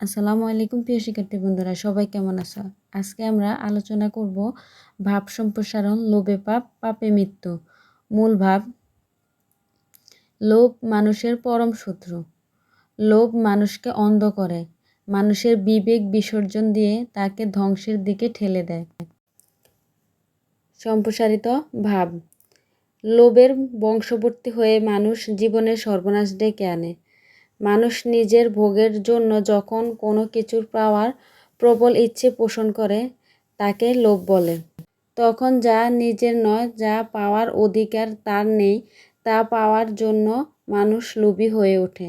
আসসালামু আলাইকুম প্রিয় শিক্ষার্থী বন্ধুরা, সবাই কেমন আছো? আজকে আমরা আলোচনা করব ভাব সম্প্রসারণ, লোভে পাপ, পাপে মৃত্যু। মূল ভাব, লোভ মানুষের পরম শত্রু। লোভ মানুষকে অন্ধ করে, মানুষের বিবেক বিসর্জন দিয়ে তাকে ধ্বংসের দিকে ঠেলে দেয়। সম্প্রসারিত ভাব, লোভের বংশবর্তী হয়ে মানুষ জীবনের সর্বনাশ ডেকে আনে। মানুষ নিজের ভোগের জন্য যখন কোনো কিছুর পাওয়ার প্রবল ইচ্ছে পোষণ করে, তাকে লোভ বলে। তখন যা নিজের নয়, যা পাওয়ার অধিকার তার নেই, তা পাওয়ার জন্য মানুষ লোভী হয়ে ওঠে।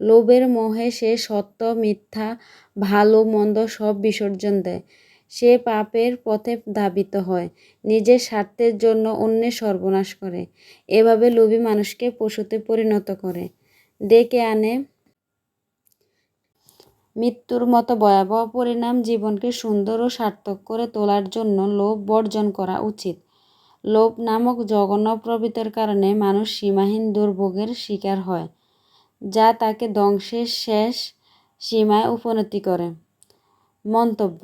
লোভের মোহে সে সত্য, মিথ্যা, ভালো, মন্দ সব বিসর্জন দেয়। সে পাপের পথে ধাবিত হয়, নিজের স্বার্থের জন্য অন্যের সর্বনাশ করে। এভাবে লোভী মানুষকে পশুতে পরিণত করে। ডেকে আনে। মৃত্যুর মতো ভয়াবহ পরিণাম জীবনকে সুন্দর ও সার্থক করে তোলার জন্য লোভ বর্জন করা উচিত। লোভ নামক জঘন্য প্রবৃত্তির কারণে মানুষ সীমাহীন দুর্ভোগের শিকার হয়, যা তাকে ধ্বংসের শেষ সীমায় উপনতি করে। মন্তব্য,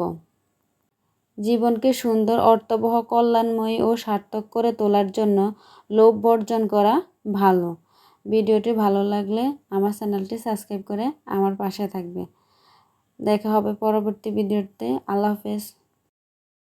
জীবনকে সুন্দর, অর্থবহ, কল্যাণময়ী ও সার্থক করে তোলার জন্য লোভ বর্জন করা ভালো। ভিডিওটি ভালো লাগলে আমার চ্যানেলটি সাবস্ক্রাইব করে আমার পাশে থাকবে। দেখা হবে পরবর্তী ভিডিওতে। আল্লাহ হাফেজ।